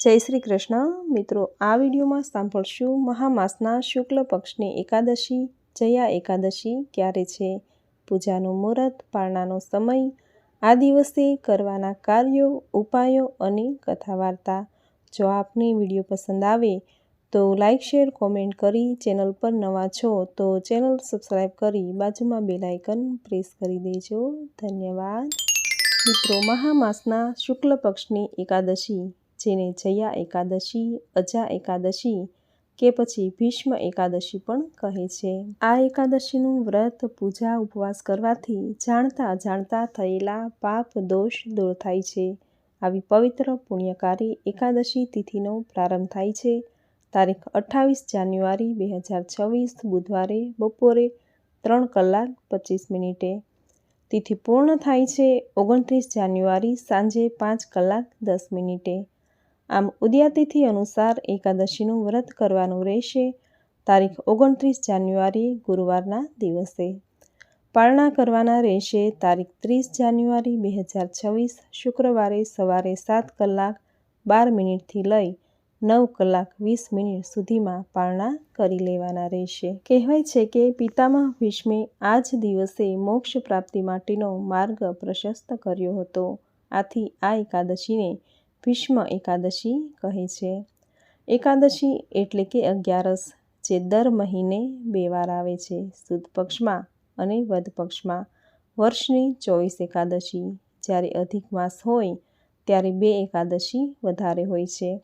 જય શ્રી કૃષ્ણ. મિત્રો, આ વિડીયોમાં સાંભળશું મહામાસના શુક્લ પક્ષની એકાદશી, જયા એકાદશી ક્યારે છે, પૂજાનું મુહૂર્ત, પારણાનો સમય, આ દિવસે કરવાના કાર્યો, ઉપાયો અને કથા વાર્તા જો આપને વીડિયો પસંદ આવે તો લાઇક શેર, કોમેન્ટ કરી ચેનલ પર નવા છો તો ચેનલ સબસ્ક્રાઈબ કરી બાજુમાં બેલ આઇકન પ્રેસ કરી દેજો. ધન્યવાદ. મિત્રો, મહામાસના શુક્લ પક્ષની એકાદશી. જેને જયા એકાદશી, અજા એકાદશી કે પછી ભીષ્મ એકાદશી પણ કહે છે. આ એકાદશીનું વ્રત, પૂજા, ઉપવાસ કરવાથી જાણતા જાણતા થયેલા પાપ, દોષ દૂર થાય છે. આવી પવિત્ર પુણ્યકારી એકાદશી તિથિનો પ્રારંભ થાય છે. તારીખ અઠ્ઠાવીસ જાન્યુઆરી બે હજાર છવ્વીસ, બુધવારે બપોરે ત્રણ કલાક પચીસ મિનિટે. તિથિ પૂર્ણ થાય છે ઓગણત્રીસ જાન્યુઆરી સાંજે પાંચ કલાક દસ મિનિટે. આમ ઉદયાતિથિ અનુસાર એકાદશીનું વ્રત કરવાનું રહેશે. તારીખ ઓગણત્રીસ જાન્યુઆરી ગુરુવારના દિવસે. પારણા કરવાના રહેશે તારીખ ત્રીસ જાન્યુઆરી બે હજાર છવ્વીસ, શુક્રવારે સવારે સાત કલાક બાર મિનિટથી લઈ નવ કલાક વીસ મિનિટ સુધીમાં પાળના કરી લેવાના રહેશે. કહેવાય છે કે પિતામહ ભીષ્મે આ જ દિવસે મોક્ષ પ્રાપ્તિ માટેનો માર્ગ પ્રશસ્ત કર્યો હતો. આથી આ એકાદશીને ભીષ્મ એકાદશી કહે છે. એકાદશી એટલે કે અગિયારસ, જે દર મહિને બે વાર આવે છે. સુદ પક્ષમાં અને વધ પક્ષમાં. વર્ષની ચોવીસ એકાદશી. જ્યારે અધિક માસ હોય, ત્યારે બે એકાદશી વધારે હોય છે.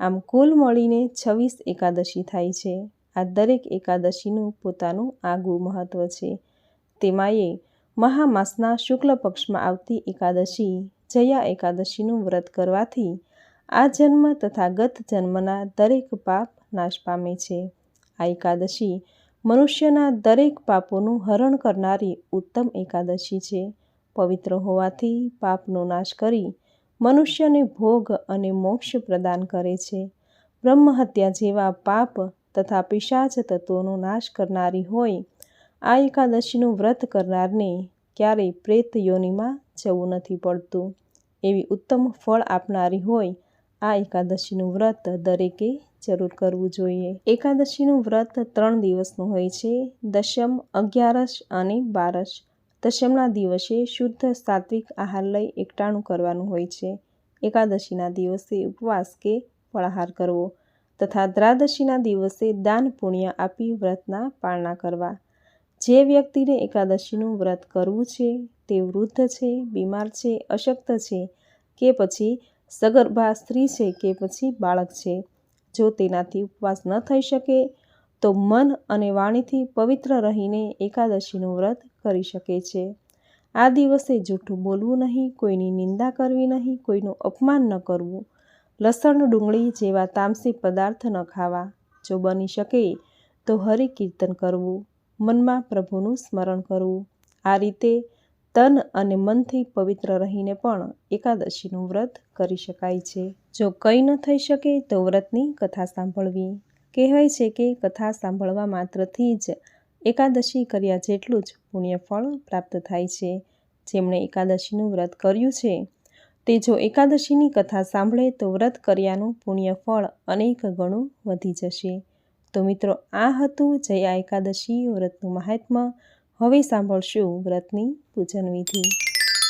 આમ કુલ મળીને છવ્વીસ એકાદશી થાય છે. આ દરેક એકાદશીનું પોતાનું આગવું મહત્ત્વ છે. તેમાંયે મહામાસના શુક્લ પક્ષમાં આવતી એકાદશી જયા એકાદશીનું વ્રત કરવાથી આ જન્મ તથા ગત જન્મના દરેક પાપ નાશ પામે છે. આ એકાદશી મનુષ્યના દરેક પાપોનું હરણ કરનારી ઉત્તમ એકાદશી છે. પવિત્ર હોવાથી પાપનો નાશ કરી મનુષ્યને ભોગ અને મોક્ષ પ્રદાન કરે છે. બ્રહ્મહત્યા જેવા પાપ તથા પિશાચ તત્વોનો નાશ કરનારી હોય, આ એકાદશીનું વ્રત કરનારને ક્યારેય પ્રેત યોનિમાં જવું નથી પડતું. એવી ઉત્તમ ફળ આપનારી હોય, આ એકાદશીનું વ્રત દરેકે જરૂર કરવું જોઈએ. એકાદશીનું વ્રત ત્રણ દિવસનું હોય છે, દશમ, અગિયારસ અને બારસ. દશમના દિવસે શુદ્ધ સાત્વિક આહાર લઈ એકટાણું કરવાનું હોય છે. એકાદશીના દિવસે ઉપવાસ કે ફળાહાર કરવો તથા દ્રાદશીના દિવસે દાન પુણ્ય આપી વ્રતના પાળના કરવા. જે વ્યક્તિને એકાદશીનું વ્રત કરવું છે તે વૃદ્ધ છે, બીમાર છે, અશક્ત છે કે પછી સગર્ભા સ્ત્રી છે કે પછી બાળક છે. જો તેનાથી ઉપવાસ ન થઈ શકે, તો મન અને વાણીથી પવિત્ર રહીને એકાદશીનું વ્રત કરી શકે છે. આ દિવસે જૂઠું બોલવું નહીં, કોઈની નિંદા કરવી નહીં, કોઈનું અપમાન ન કરવું. લસણ ડુંગળી જેવા તામસી પદાર્થ ન ખાવા. જો બની શકે, તો હરિ કીર્તન કરવું. મનમાં પ્રભુનું સ્મરણ કરવું. આ રીતે તન અને મનથી પવિત્ર રહીને પણ એકાદશીનું વ્રત કરી શકાય છે. જો કંઈ ન થઈ શકે તો વ્રતની કથા સાંભળવી. કહેવાય છે કે કથા સાંભળવા માત્રથી જ એકાદશી કર્યા જેટલું જ પુણ્યફળ પ્રાપ્ત થાય છે. જેમણે એકાદશીનું વ્રત કર્યું છે, તે જો એકાદશીની કથા સાંભળે તો વ્રત કર્યાનું પુણ્યફળ અનેક ગણું વધી જશે. તો મિત્રો, આ હતું જયા એકાદશી વ્રતનું મહાત્મ્ય. હવે સાંભળશું વ્રતની પૂજન વિધિ.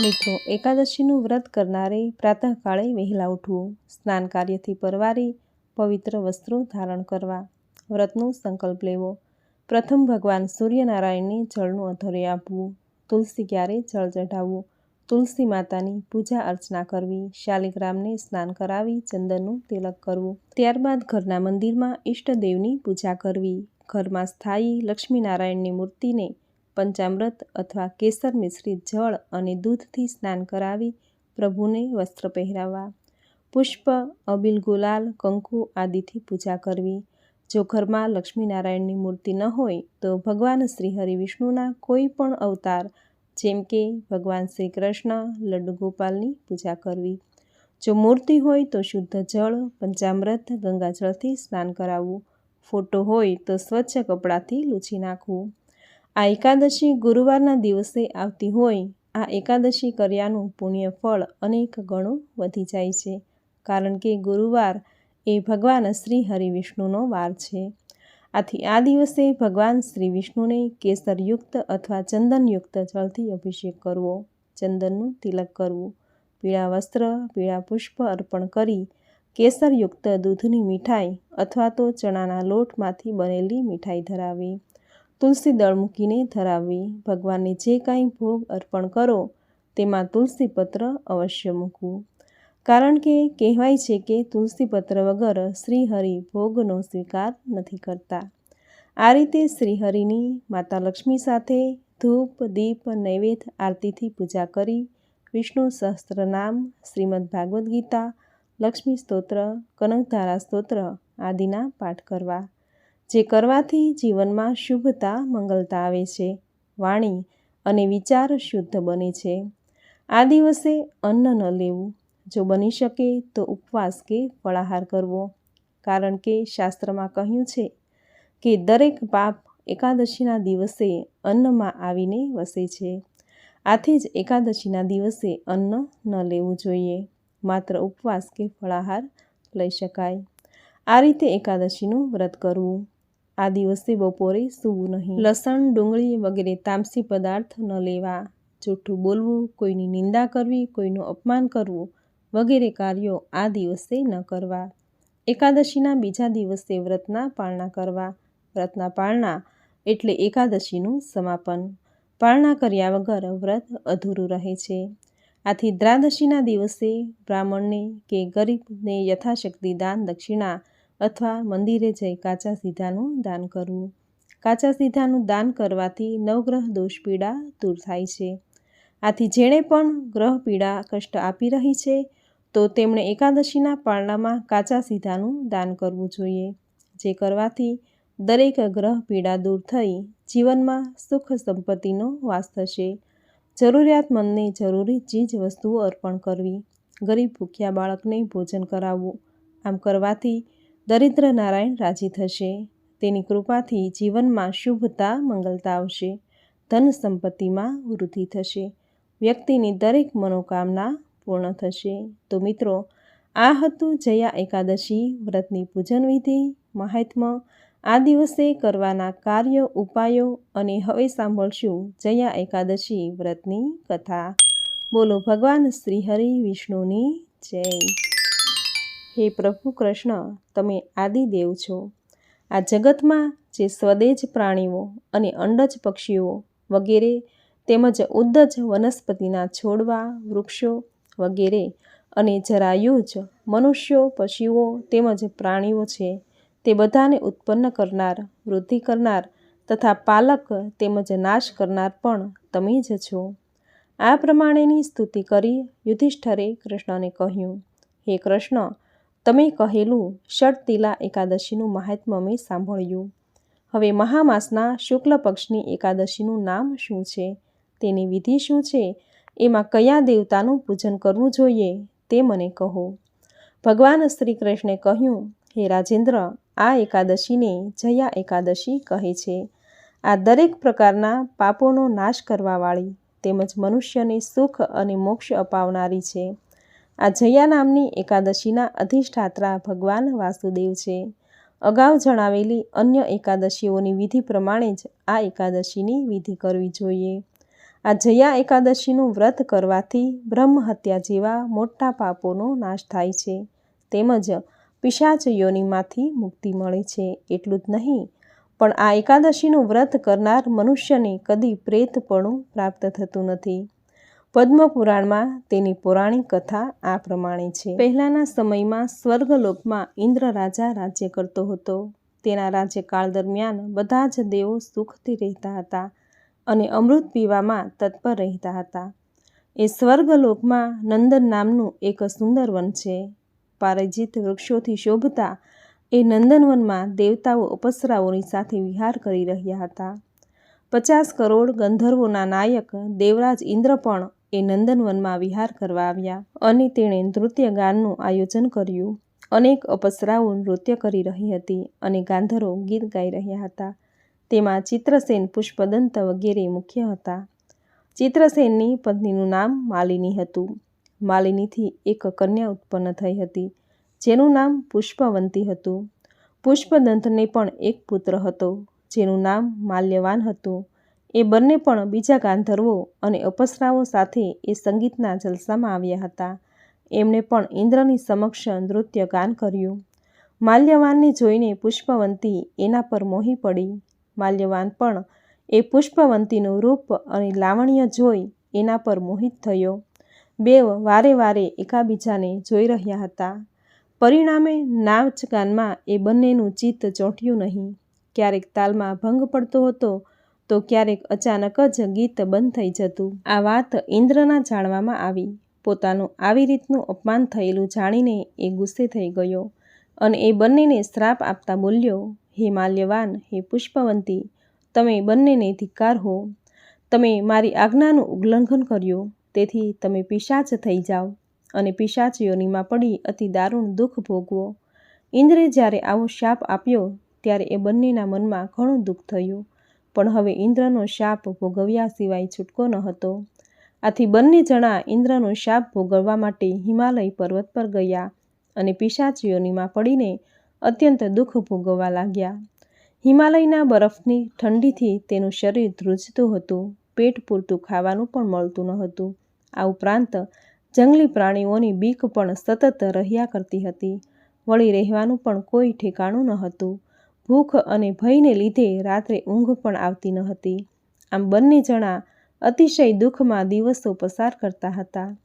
મિત્રો, એકાદશીનું વ્રત કરનારે પ્રાતઃકાળે વહેલા ઉઠવું, સ્નાન કાર્યથી પરવારી પવિત્ર વસ્ત્રો ધારણ કરવા. વ્રતનો સંકલ્પ લેવો. પ્રથમ ભગવાન સૂર્યનારાયણને જળનું અધર્ય આપવું. તુલસી ક્યારે જળ ચઢાવવું? તુલસી માતાની પૂજા અર્ચના કરવી. શાલિગ્રામને સ્નાન કરાવી ચંદનનું તિલક કરવું. ત્યારબાદ ઘરના મંદિરમાં ઈષ્ટદેવની પૂજા કરવી. ઘરમાં સ્થાયી લક્ષ્મીનારાયણની મૂર્તિને પંચામૃત અથવા કેસર મિશ્રિત જળ અને દૂધથી સ્નાન કરાવી પ્રભુને વસ્ત્ર પહેરાવવા. પુષ્પ, અબિલ ગુલાલ, કંકુ આદિથી પૂજા કરવી. જો ઘરમાં લક્ષ્મીનારાયણની મૂર્તિ ન હોય, તો ભગવાન શ્રી હરિ વિષ્ણુના કોઈ પણ અવતાર, જેમ કે ભગવાન શ્રી કૃષ્ણ લડ્ડુ ગોપાલની પૂજા કરવી. જો મૂર્તિ હોય, તો શુદ્ધ જળ, પંચામૃત ગંગાજળથી સ્નાન કરાવવું. ફોટો હોય, તો સ્વચ્છ કપડાથી લૂછી નાખવું. આ એકાદશી ગુરુવારના દિવસે આવતી હોય, આ એકાદશી કર્યાનું પુણ્ય ફળ અનેક ગણું વધી જાય છે, કારણ કે ગુરુવાર એ ભગવાન શ્રી હરિવિષ્ણુનો વાર છે. આથી આ દિવસે ભગવાન શ્રી વિષ્ણુને કેસરયુક્ત અથવા ચંદનયુક્ત જળથી અભિષેક કરવો, ચંદનનું તિલક કરવું, પીળા વસ્ત્ર, પીળા પુષ્પ અર્પણ કરી કેસરયુક્ત દૂધની મીઠાઈ અથવા તો ચણાના લોટમાંથી બનેલી મીઠાઈ ધરાવવી તુલસી દળ મૂકીને ધરાવવી ભગવાનને જે કાંઈ ભોગ અર્પણ કરો તેમાં તુલસી પત્ર અવશ્ય મૂકવું. કારણ કે કહેવાય છે કે તુલસી પત્ર વગર શ્રીહરિ ભોગનો સ્વીકાર નથી કરતા. આ રીતે શ્રીહરિની માતા લક્ષ્મી સાથે ધૂપ, દીપ, નૈવેદ્ય આરતીથી પૂજા કરી વિષ્ણુ સહસ્ત્રનામ, શ્રીમદ ભાગવદ્ ગીતા, લક્ષ્મી સ્તોત્ર, કનકધારા સ્તોત્ર આદિના પાઠ કરવા જે કરવાથી જીવનમાં શુભતા, મંગલતા આવે છે, વાણી અને વિચાર શુદ્ધ બને છે. આ દિવસે અન્ન ન લેવું. જો બની શકે તો ઉપવાસ કે ફળાહાર કરવો. કારણ કે શાસ્ત્રમાં કહ્યું છે કે દરેક પાપ એકાદશીના દિવસે અન્નમાં આવીને વસે છે. આથી જ એકાદશીના દિવસે અન્ન ન લેવું જોઈએ. માત્ર ઉપવાસ કે ફળાહાર લઈ શકાય. આ રીતે એકાદશીનું વ્રત કરવું. આ દિવસે બપોરે સૂવું નહીં. લસણ, ડુંગળી વગેરે તામસી પદાર્થ ન લેવા. જૂઠું બોલવું, કોઈની નિંદા કરવી, કોઈનું અપમાન કરવું વગેરે કાર્યો આ દિવસે ન કરવા. એકાદશીના બીજા દિવસે વ્રતના પાળના કરવા. વ્રતના પાળના એટલે એકાદશીનું સમાપન. પાળના કર્યા વગર વ્રત અધૂરું રહે છે. આથી દ્રાદશીના દિવસે બ્રાહ્મણને કે ગરીબને યથાશક્તિ દાન દક્ષિણા અથવા મંદિરે જઈ કાચા સીધાનું દાન કરવું. કાચા સીધાનું દાન કરવાથી નવગ્રહ દોષ પીડા દૂર થાય છે. આથી જેણે પણ ગ્રહ પીડા કષ્ટ આપી રહી છે, તો તેમણે એકાદશીના પારણામાં કાચા સીધાનું દાન કરવું જોઈએ, જે કરવાથી દરેક ગ્રહ પીડા દૂર થઈ જીવનમાં સુખ સંપત્તિનો વાસ થશે. જરૂરિયાતમંદને જરૂરી ચીજ વસ્તુઓ અર્પણ કરવી, ગરીબ ભૂખ્યા બાળકને ભોજન કરાવવું, આમ કરવાથી દરિદ્ર નારાયણ રાજી થશે. તેની કૃપાથી જીવનમાં શુભતા મંગલતા આવશે. ધન સંપત્તિમાં વૃદ્ધિ થશે. વ્યક્તિની દરેક મનોકામના પૂર્ણ થશે. તો મિત્રો, આ હતું જયા એકાદશી વ્રતની પૂજન વિધિ. મહાત્મ્ય આ દિવસે કરવાના કાર્ય, ઉપાયો અને હવે સાંભળશું જયા એકાદશી વ્રતની કથા. બોલો ભગવાન શ્રી હરિ વિષ્ણુની જય. હે પ્રભુ કૃષ્ણ, તમે આદિદેવ છો. આ જગતમાં જે સ્વદેજ પ્રાણીઓ અને અંડજ પક્ષીઓ વગેરે તેમજ ઉદ્દજ વનસ્પતિના છોડવા, વૃક્ષો વગેરે અને જરાયુજ મનુષ્યો, પશુઓ તેમજ પ્રાણીઓ છે, તે બધાને ઉત્પન્ન કરનાર, વૃદ્ધિ કરનાર તથા પાલક તેમજ નાશ કરનાર પણ તમે જ છો. આ પ્રમાણેની સ્તુતિ કરી યુધિષ્ઠરે કૃષ્ણને કહ્યું, હે કૃષ્ણ તમે કહેલું ષટતિલા એકાદશીનું મહાત્મ્ય મેં સાંભળ્યું. હવે મહામાસના શુક્લ પક્ષની એકાદશીનું નામ શું છે? તેની વિધિ શું છે? એમાં કયા દેવતાનું પૂજન કરવું જોઈએ તે મને કહો. ભગવાન શ્રી કૃષ્ણે કહ્યું, હે રાજેન્દ્ર, આ એકાદશીને જયા એકાદશી કહે છે. આ દરેક પ્રકારના પાપોનો નાશ કરવાવાળી તેમજ મનુષ્યને સુખ અને મોક્ષ અપાવનારી છે. આ જયા નામની એકાદશીના અધિષ્ઠાત્રા ભગવાન વાસુદેવ છે. અગાઉ જણાવેલી અન્ય એકાદશીઓની વિધિ પ્રમાણે જ આ એકાદશીની વિધિ કરવી જોઈએ. આ જયા એકાદશીનું વ્રત કરવાથી બ્રહ્મ હત્યા જેવા મોટા પાપોનો નાશ થાય છે. તેમજ પિશાચ યોનિમાંથી મુક્તિ મળે છે. એટલું જ નહીં, પણ આ એકાદશીનું વ્રત કરનાર મનુષ્યને કદી પ્રેતપણું પ્રાપ્ત થતું નથી. પદ્મપુરાણમાં તેની પૌરાણિક કથા આ પ્રમાણે છે. પહેલાંના સમયમાં સ્વર્ગલોકમાં ઇન્દ્ર રાજા રાજ્ય કરતો હતો. તેના રાજ્યકાળ દરમિયાન બધા જ દેવો સુખથી રહેતા હતા અને અમૃત પીવામાં તત્પર રહેતા હતા. એ સ્વર્ગલોકમાં નંદન નામનું એક સુંદર વન છે. પારિજિત વૃક્ષોથી શોભતા એ નંદનવનમાં દેવતાઓ અપસરાઓની સાથે વિહાર કરી રહ્યા હતા. પચાસ કરોડ ગંધર્વોના નાયક દેવરાજ ઇન્દ્ર પણ એ નંદનવનમાં વિહાર કરવા આવ્યા અને તેણે નૃત્ય ગાનનું આયોજન કર્યું. અનેક અપસરાઓ નૃત્ય કરી રહી હતી અને ગાંધરો ગીત ગાઈ રહ્યા હતા. તેમાં ચિત્રસેન પુષ્પદંત વગેરે મુખ્ય હતા. ચિત્રસેનની પત્નીનું નામ માલિની હતું. માલિનીથી એક કન્યા ઉત્પન્ન થઈ હતી, જેનું નામ પુષ્પવંતી હતું. પુષ્પદંતને પણ એક પુત્ર હતો, જેનું નામ માલ્યવાન હતું. એ બંને પણ બીજા ગાંધર્વો અને અપસરાઓ સાથે એ સંગીતના જલસામાં આવ્યા હતા. એમણે પણ ઇન્દ્રની સમક્ષ નૃત્ય ગાન કર્યું. માલ્યવાનને જોઈને પુષ્પવંતી એના પર મોહી પડી. માલ્યવાન પણ એ પુષ્પવંતીનું રૂપ અને લાવણ્ય જોઈ એના પર મોહિત થયો. બે વારે વારે એકાબીજાને જોઈ રહ્યા હતા. પરિણામે નાચ ગાનમાં એ બંનેનું ચિત્ત ચોંટ્યું નહીં. ક્યારેક તાલમાં ભંગ પડતો હતો તો ક્યારેક અચાનક જ ગીત બંધ થઈ જતું. આ વાત ઇન્દ્રના જાણવામાં આવી. પોતાનું આવી રીતનું અપમાન થયેલું જાણીને એ ગુસ્સે થઈ ગયો અને એ બંનેને શ્રાપ આપતા બોલ્યો, હે માલ્યવાન, હે પુષ્પવંતી, તમે બંનેને ધિક્કાર હો. તમે મારી આજ્ઞાનું ઉલ્લંઘન કર્યું. તેથી તમે પિશાચ થઈ જાઓ અને પિશાચ યોનીમાં પડી અતિ દારૂણ દુઃખ ભોગવો. ઇન્દ્રે જ્યારે આવો શાપ આપ્યો, ત્યારે એ બંનેના મનમાં ઘણું દુઃખ થયું. પણ હવે ઇન્દ્રનો શાપ ભોગવ્યા સિવાય છૂટકો ન હતો. આથી બંને જણા ઇન્દ્રનો શાપ ભોગવવા માટે હિમાલય પર્વત પર ગયા અને પિશાચીઓનીમાં પડીને અત્યંત દુઃખ ભોગવવા લાગ્યા. હિમાલયના બરફની ઠંડીથી તેનું શરીર ધ્રુજતું હતું, પેટ પૂરતું ખાવાનું પણ મળતું ન હતું. આ ઉપરાંત જંગલી પ્રાણીઓની બીક પણ સતત રહ્યા કરતી હતી. વળી રહેવાનું પણ કોઈ ઠેકાણું ન હતું. ભૂખ અને ભયને લીધે રાત્રે ઊંઘ પણ આવતી ન હતી. આમ બંને જણા અતિશય દુઃખમાં દિવસો પસાર કરતા હતા.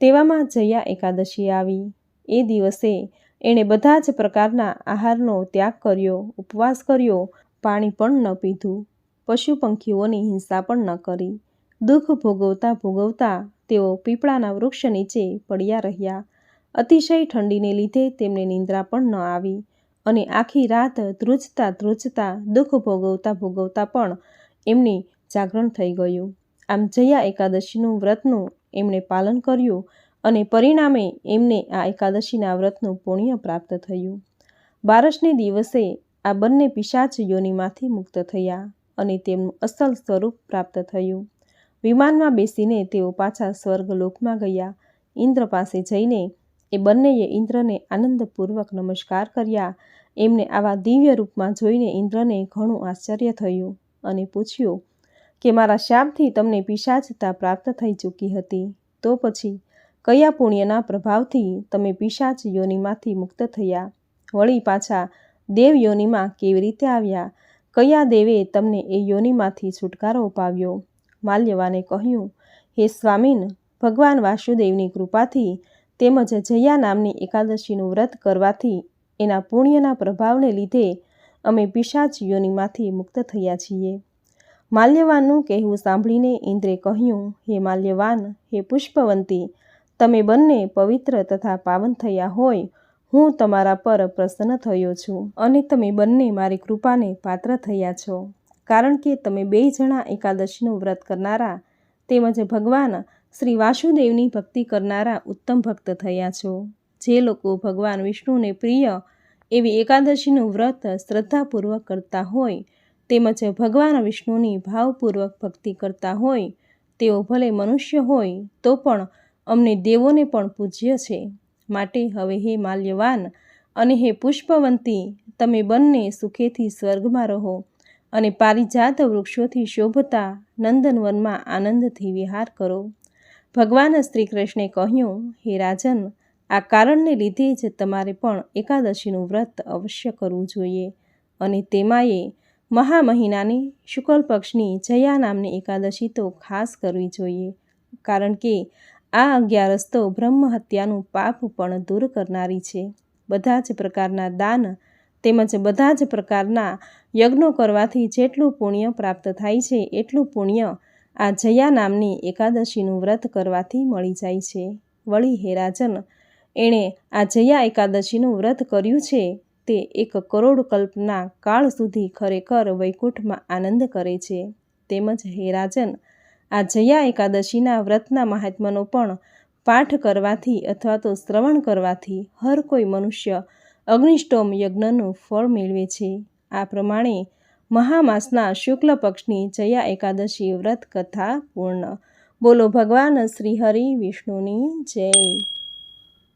તેવામાં જયા એકાદશી આવી. એ દિવસે એણે બધા જ પ્રકારના આહારનો ત્યાગ કર્યો, ઉપવાસ કર્યો, પાણી પણ ન પીધું. પશુ પંખીઓની હિંસા પણ ન કરી. દુઃખ ભોગવતા ભોગવતા તેઓ પીપળાના વૃક્ષ નીચે પડ્યા રહ્યા. અતિશય ઠંડીને લીધે તેમને નિંદ્રા પણ ન આવી. અને આખી રાત ધ્રુજતા ધ્રુજતા દુઃખ ભોગવતા ભોગવતા પણ એમની જાગરણ થઈ ગયું. આમ જયા એકાદશીનું વ્રતનું એમણે પાલન કર્યું અને પરિણામે એમને આ એકાદશીના વ્રતનું પુણ્ય પ્રાપ્ત થયું. બારસને દિવસે આ બંને પિશાચ યોનિમાંથી મુક્ત થયા અને તેમનું અસલ સ્વરૂપ પ્રાપ્ત થયું. વિમાનમાં બેસીને તેઓ પાછા સ્વર્ગલોકમાં ગયા. ઇન્દ્ર પાસે જઈને એ બંનેએ ઇન્દ્રને આનંદપૂર્વક નમસ્કાર કર્યા. એમને આવા દિવ્ય રૂપમાં જોઈને ઇન્દ્રને ઘણું આશ્ચર્ય થયું અને પૂછ્યું કે મારા શાપથી તમને પિશાચતા પ્રાપ્ત થઈ ચૂકી હતી. તો પછી કયા પુણ્યના પ્રભાવથી તમે પિશાચ યોનિમાંથી મુક્ત થયા? વળી પાછા દેવ યોનિમાં કેવી રીતે આવ્યા? કયા દેવે તમને એ યોનિમાંથી છુટકારો અપાવ્યો? માલ્યવાને કહ્યું, હે સ્વામીન, ભગવાન વાસુદેવની કૃપાથી તેમજ જયા નામની એકાદશીનું વ્રત કરવાથી એના પુણ્યના પ્રભાવને લીધે અમે પિશાચ યોનિમાંથી મુક્ત થયા છીએ. માલ્યવાનનું કહેવું સાંભળીને ઇન્દ્રે કહ્યું, હે માલ્યવાન, હે પુષ્પવંતી, તમે બંને પવિત્ર તથા પાવન થયા હોય, હું તમારા પર પ્રસન્ન થયો છું અને તમે બંને મારી કૃપાને પાત્ર થયા છો. કારણ કે તમે બે જણા એકાદશીનું વ્રત કરનારા તેમજ ભગવાન શ્રી વાસુદેવની ભક્તિ કરનારા ઉત્તમ ભક્ત થયા છો. જે લોકો ભગવાન વિષ્ણુને પ્રિય એવી એકાદશીનું વ્રત શ્રદ્ધાપૂર્વક કરતા હોય, તેમજ ભગવાન વિષ્ણુની ભાવપૂર્વક ભક્તિ કરતા હોય, તેઓ ભલે મનુષ્ય હોય, તો પણ અમને દેવોને પણ પૂજ્ય છે. માટે હવે હે માલ્યવાન અને હે પુષ્પવંતી, તમે બંને સુખેથી સ્વર્ગમાં રહો અને પારિજાત વૃક્ષોથી શોભતા નંદનવનમાં આનંદથી વિહાર કરો. ભગવાન શ્રી કૃષ્ણે કહ્યું, હે રાજન, આ કારણને લીધે જ તમારે પણ એકાદશીનું વ્રત અવશ્ય કરવું જોઈએ. અને તેમાંયે મહા મહિનાની શુક્લ પક્ષની જયા નામની એકાદશી તો ખાસ કરવી જોઈએ. કારણ કે આ અગિયારસ તો બ્રહ્મ હત્યાનું પાપ પણ દૂર કરનારી છે. બધા જ પ્રકારના દાન તેમજ બધા જ પ્રકારના યજ્ઞો કરવાથી જેટલું પુણ્ય પ્રાપ્ત થાય છે, એટલું પુણ્ય આ જયા નામની એકાદશીનું વ્રત કરવાથી મળી જાય છે. વળી હે રાજન, એણે આ જયા એકાદશીનું વ્રત કર્યું છે તે એક કરોડ કલ્પના કાળ સુધી ખરેખર વૈકુંઠમાં આનંદ કરે છે. તેમજ હે રાજન, આ જયા એકાદશીના વ્રતના મહાત્માનો પણ પાઠ કરવાથી અથવા તો શ્રવણ કરવાથી હર કોઈ મનુષ્ય અગ્નિષ્ટોમ યજ્ઞનું ફળ મેળવે છે. આ પ્રમાણે મહામાસના શુક્લ પક્ષની જયા એકાદશી વ્રત કથા પૂર્ણ. બોલો ભગવાન શ્રી હરિ વિષ્ણુની જય.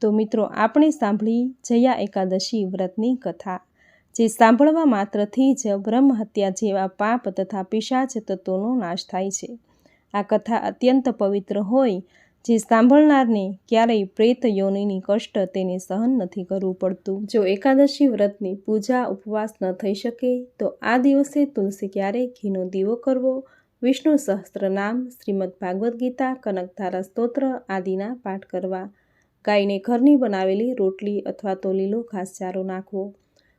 તો મિત્રો, આપણે સાંભળી જયા એકાદશી વ્રતની કથા, જે સાંભળવા માત્રથી જ બ્રહ્મ હત્યા જેવા પાપ તથા પિશાચ તત્વોનો નાશ થાય છે. આ કથા અત્યંત પવિત્ર હોય જે સાંભળનારને ક્યારેય પ્રેત યોનિની કષ્ટ તેને સહન નથી કરવું પડતું. જો એકાદશી વ્રતની પૂજા ઉપવાસ ન થઈ શકે, તો આ દિવસે તુલસી ક્યારે ઘીનો દીવો કરવો? વિષ્ણુ સહસ્ત્રનામ, શ્રીમદ ભાગવદ્ ગીતા કનકધારા સ્તોત્ર આદિના પાઠ કરવા. ગાયને ઘરની બનાવેલી રોટલી અથવા તો લીલો ઘાસચારો નાખવો.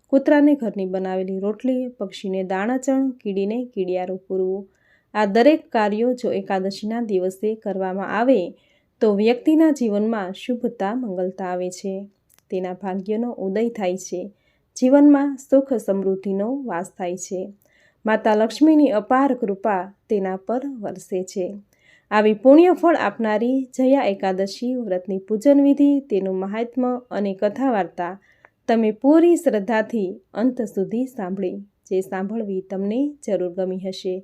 કૂતરાને ઘરની બનાવેલી રોટલી, પક્ષીને દાણાચણ, કીડીને કીડિયારો પૂરવું. આ દરેક કાર્યો જો એકાદશીના દિવસે કરવામાં આવે તો વ્યક્તિના જીવનમાં શુભતા, મંગલતા આવે છે. તેના ભાગ્યનો ઉદય થાય છે. જીવનમાં સુખ સમૃદ્ધિનો વાસ થાય છે. માતા લક્ષ્મીની અપાર કૃપા તેના પર વરસે છે. આવી પુણ્યફળ આપનારી જયા એકાદશી, વ્રતની પૂજન વિધિ, તેનું મહાત્મ્ય અને કથા વાર્તા તમે પૂરી શ્રદ્ધાથી અંત સુધી સાંભળી. જે સાંભળવી તમને જરૂર ગમી હશે.